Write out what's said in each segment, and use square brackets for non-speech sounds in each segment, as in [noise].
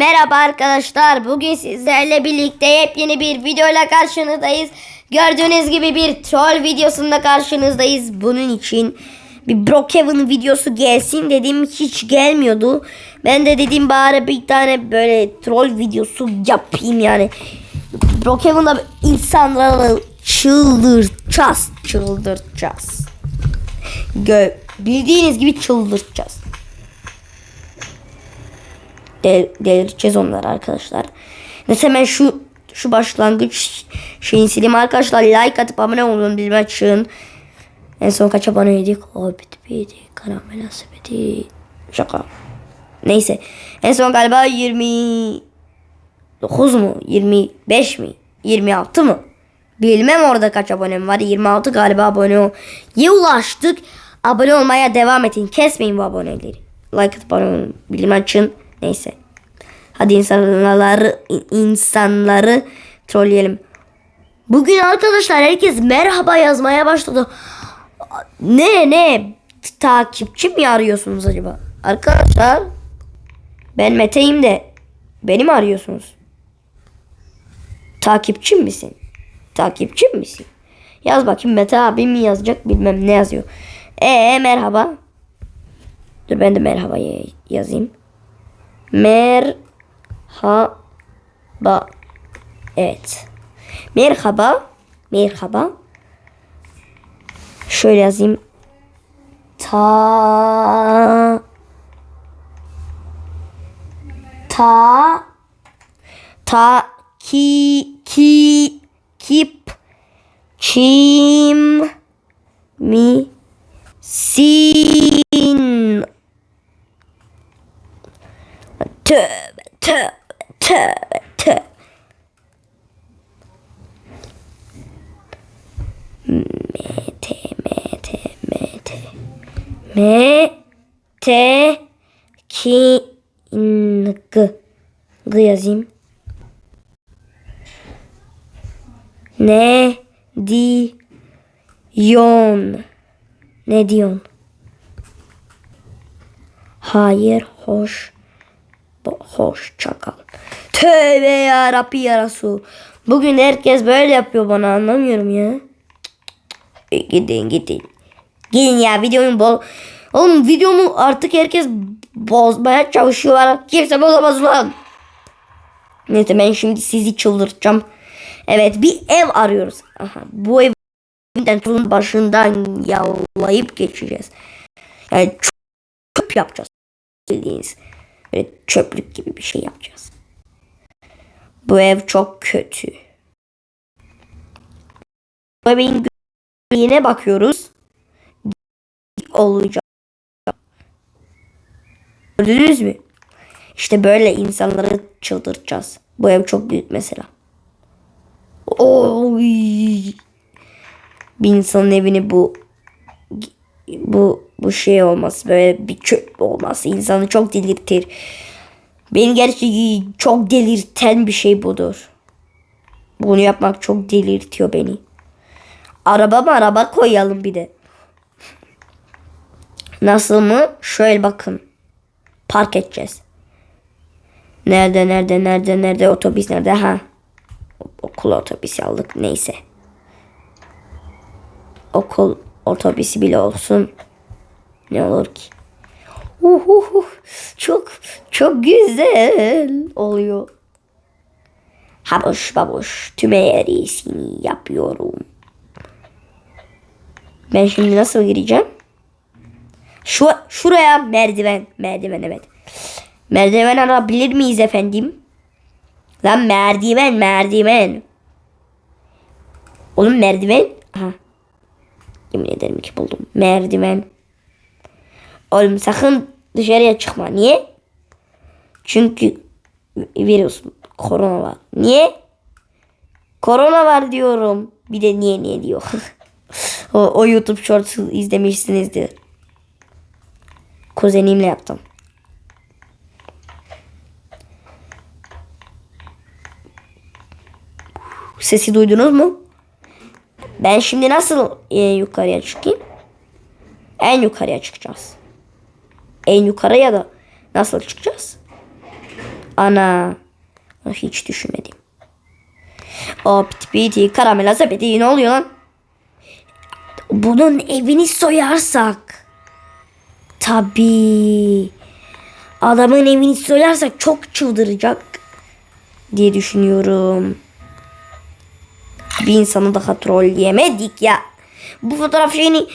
merhaba arkadaşlar. Bugün sizlerle birlikte yepyeni bir videoyla karşınızdayız. Gördüğünüz gibi bir troll videosunda karşınızdayız. Bunun için bir Brookhaven videosu gelsin dedim hiç gelmiyordu. Ben de dedim bari bir tane böyle troll videosu yapayım yani. Brookhaven'da insanları çıldıracağız. Çıldıracağız. Gö bildiğiniz gibi çıldıracağız. Del delireceğiz onları arkadaşlar. Neyse hemen şu şu başlangıç şeyini sileyim arkadaşlar. Like atıp abone olun bilme açın. En son kaç aboneydik? O bitti bitti. Karamel sepeti. Şaka. Neyse. En son galiba 29 mu? 25 mi? 26 mı? Bilmem orada kaç abonem var. 26 galiba abone. Ya ulaştık. Abone olmaya devam edin. Kesmeyin bu aboneleri. Like atıp abone olun. Bilmem açın. Neyse. Hadi insanları insanları trolleyelim. Bugün arkadaşlar herkes merhaba yazmaya başladı. Ne ne takipçi mi arıyorsunuz acaba? Arkadaşlar ben Mete'yim de beni mi arıyorsunuz? Takipçi misin? Takipçi misin? Yaz bakayım Mete abi mi yazacak bilmem ne yazıyor. E merhaba. Dur ben de merhaba yazayım. Merhaba. Evet. Merhaba. Merhaba. Şöyle yazayım. Ta ta ta ki ki kip çim mi sin Tövbe tövbe tövbe tövbe. Mete mete mete. Mete ki g g yazayım. Ne di yon ne diyorsun? Hayır hoş Hoşça kal. Tövbe ya Rabbi ya Resul. Bugün herkes böyle yapıyor bana anlamıyorum ya. Gidin gidin. Gidin ya videomu bol. Oğlum videomu artık herkes bozmaya çalışıyor. Kimse bozamaz lan. Neyse ben şimdi sizi çıldırtacağım. Evet bir ev arıyoruz. Aha, bu evin turun başından yallayıp geçeceğiz. Yani çöp yapacağız. Bildiğiniz. Böyle çöplük gibi bir şey yapacağız. Bu ev çok kötü. Bu evin güzelliğine bakıyoruz. Olacak. Gördünüz mü? İşte böyle insanları çıldırtacağız. Bu ev çok büyük mesela. Oy. Bir insanın evini bu bu bu şey olması böyle bir çöp olması insanı çok delirtir. Beni gerçekten çok delirten bir şey budur. Bunu yapmak çok delirtiyor beni. Araba mı araba koyalım bir de. Nasıl mı? Şöyle bakın. Park edeceğiz. Nerede nerede nerede nerede otobüs nerede ha? Okul otobüsü aldık neyse. Okul otobüsü bile olsun. Ne olur ki? Uhuhu, çok çok güzel oluyor. Haboş baboş tümerisini yapıyorum. Ben şimdi nasıl gireceğim? Şu şuraya merdiven merdiven evet. Merdiven alabilir miyiz efendim? Lan merdiven merdiven. Oğlum merdiven. Aha. Yemin ederim ki buldum. Merdiven. Oğlum sakın dışarıya çıkma. Niye? Çünkü virüs korona var. Niye? Korona var diyorum. Bir de niye niye diyor. [laughs] o, o YouTube Shorts izlemişsinizdir. Kuzenimle yaptım. Sesi duydunuz mu? Ben şimdi nasıl e, yukarıya çıkayım? En yukarıya çıkacağız. En yukarıya da nasıl çıkacağız? Ana. Hiç düşünmedim. O piti piti karamela sepeti ne oluyor lan? Bunun evini soyarsak. Tabii. Adamın evini soyarsak çok çıldıracak diye düşünüyorum. Bir insanı daha trolleyemedik ya. Bu fotoğraf şeyini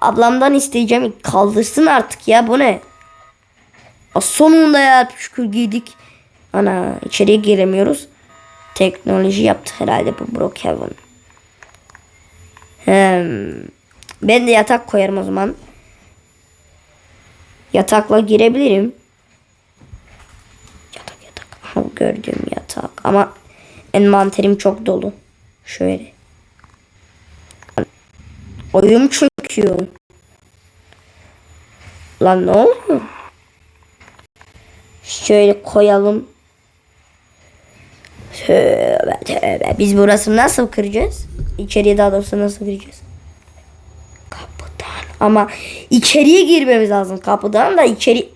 ablamdan isteyeceğim. Kaldırsın artık ya bu ne? Sonunda ya şükür giydik. Ana içeriye giremiyoruz. Teknoloji yaptı herhalde bu Brookhaven. Hem. Ben de yatak koyarım o zaman. Yatakla girebilirim. Yatak yatak. Aha, gördüğüm yatak. Ama envanterim çok dolu. Şöyle. Oyun çöküyor. Lan ne oldu? Şöyle koyalım. Tövbe tövbe. Biz burasını nasıl kıracağız? İçeriye daha doğrusu nasıl gireceğiz? Ama içeriye girmemiz lazım. Kapıdan da içeri...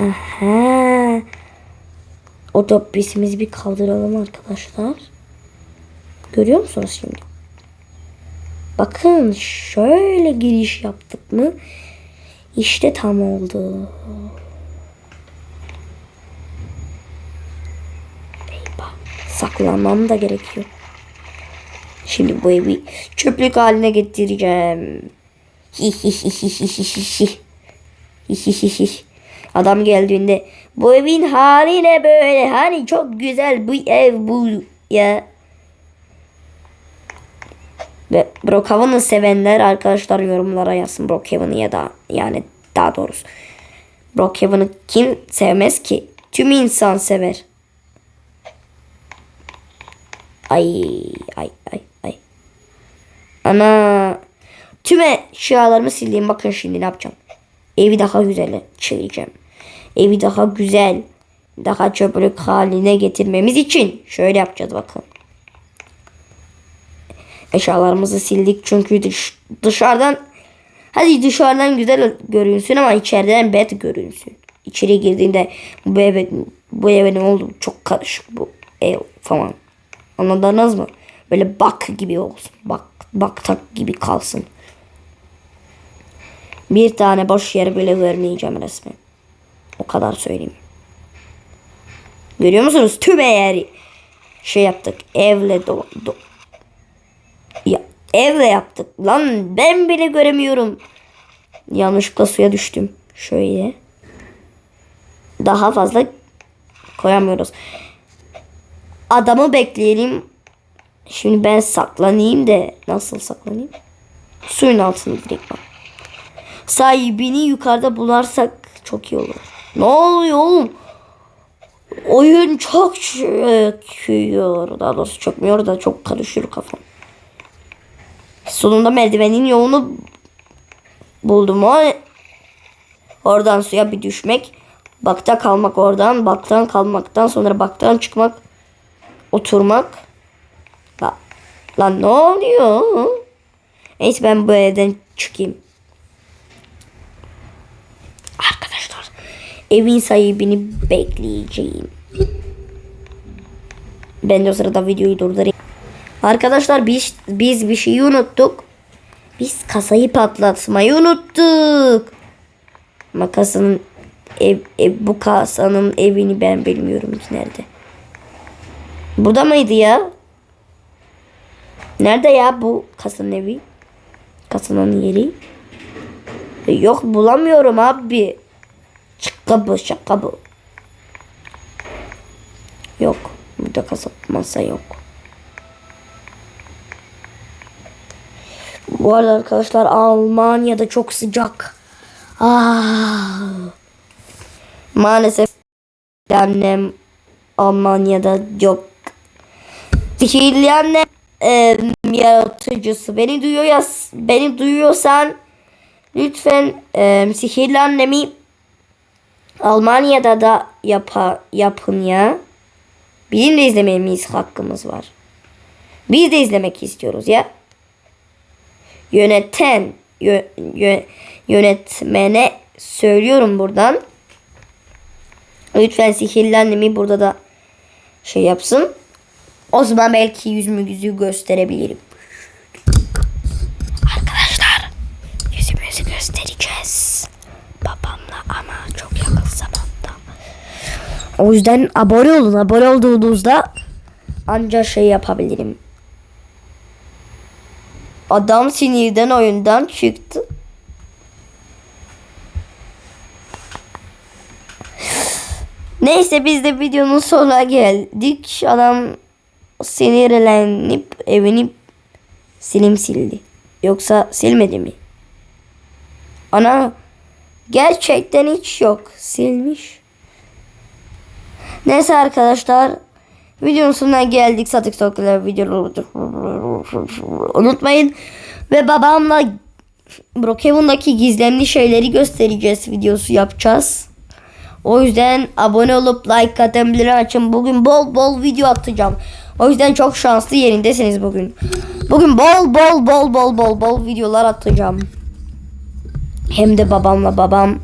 Aha. Otobüsümüzü bir kaldıralım arkadaşlar. Görüyor musunuz şimdi? Bakın şöyle giriş yaptık mı? İşte tam oldu. Saklanmam da gerekiyor. Şimdi bu evi çöplük haline getireceğim. [laughs] Adam geldiğinde bu evin hali ne böyle? Hani çok güzel bu ev bu ya. Ve Brookhaven'ı sevenler arkadaşlar yorumlara yazsın Brookhaven'ı ya da yani daha doğrusu. Brookhaven'ı kim sevmez ki? Tüm insan sever. Ay ay ay. Ana. Tüm eşyalarımı sildim. Bakın şimdi ne yapacağım. Evi daha güzel çevireceğim. Evi daha güzel, daha çöplük haline getirmemiz için şöyle yapacağız bakın. Eşyalarımızı sildik çünkü dış, dışarıdan hadi dışarıdan güzel görünsün ama içeriden bad görünsün. İçeri girdiğinde bu eve, bu eve ne oldu çok karışık bu ev falan. Anladınız mı? Böyle bak gibi olsun. Bak bak tak gibi kalsın. Bir tane boş yer bile vermeyeceğim resmen. O kadar söyleyeyim. Görüyor musunuz? Tüm eğer şey yaptık. Evle do, do ya evle yaptık. Lan ben bile göremiyorum. Yanlışlıkla suya düştüm. Şöyle. Daha fazla koyamıyoruz. Adamı bekleyelim. Şimdi ben saklanayım da nasıl saklanayım? Suyun altında direkt bak. Sahibini yukarıda bularsak çok iyi olur. Ne oluyor oğlum? Oyun çok çöküyor. Daha doğrusu çökmüyor da çok karışıyor kafam. Sonunda merdivenin yolunu buldum o. Oradan suya bir düşmek. Bakta kalmak oradan. Baktan kalmaktan sonra baktan çıkmak. Oturmak. La, lan ne oluyor? Neyse ben bu evden çıkayım. Arkadaşlar evin sahibini bekleyeceğim. Ben de o sırada videoyu durdurayım. Arkadaşlar biz, biz bir şeyi unuttuk. Biz kasayı patlatmayı unuttuk. Ama kasanın ev, ev, bu kasanın evini ben bilmiyorum ki nerede. Burada mıydı ya? Nerede ya bu kasanın evi? Kasanın yeri. E, Yok bulamıyorum abi. Şaka bu şaka bu. Yok. Burada kasa masa yok. Bu arada arkadaşlar Almanya'da çok sıcak. Ah. Maalesef annem Almanya'da yok. Sihirli annem e, yaratıcısı. Beni duyuyor ya, beni duyuyorsan lütfen e, sihirli annemi Almanya'da da yapa, yapın ya. Bizim de izlememiz hakkımız var. Biz de izlemek istiyoruz ya. Yöneten yö, yö, yönetmene söylüyorum buradan. Lütfen sihirli annemi burada da şey yapsın. O zaman belki yüzümü yüzü gösterebilirim. Arkadaşlar yüzümüzü göstereceğiz. Babamla ama çok yakın zamanda. O yüzden abone olun. Abone olduğunuzda anca şey yapabilirim. Adam sinirden oyundan çıktı. Neyse biz de videonun sonuna geldik. Adam sinirlenip evini silim sildi. Yoksa silmedi mi? Ana gerçekten hiç yok. Silmiş. Neyse arkadaşlar. Videonun sonuna geldik. Satık sokaklar videoları unutmayın. Ve babamla Brookhaven'daki gizemli şeyleri göstereceğiz videosu yapacağız. O yüzden abone olup like atın bildirim açın. Bugün bol bol video atacağım. O yüzden çok şanslı yerindesiniz bugün. Bugün bol bol bol bol bol bol videolar atacağım. Hem de babamla babam.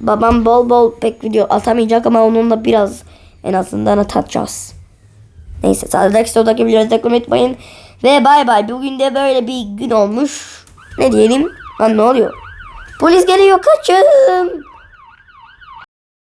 Babam bol bol pek video atamayacak ama onunla biraz en azından atacağız. Neyse sağdaki soldaki videoları takip unutmayın. Ve bay bay. Bugün de böyle bir gün olmuş. Ne diyelim? Lan ne oluyor? Polis geliyor kaçın.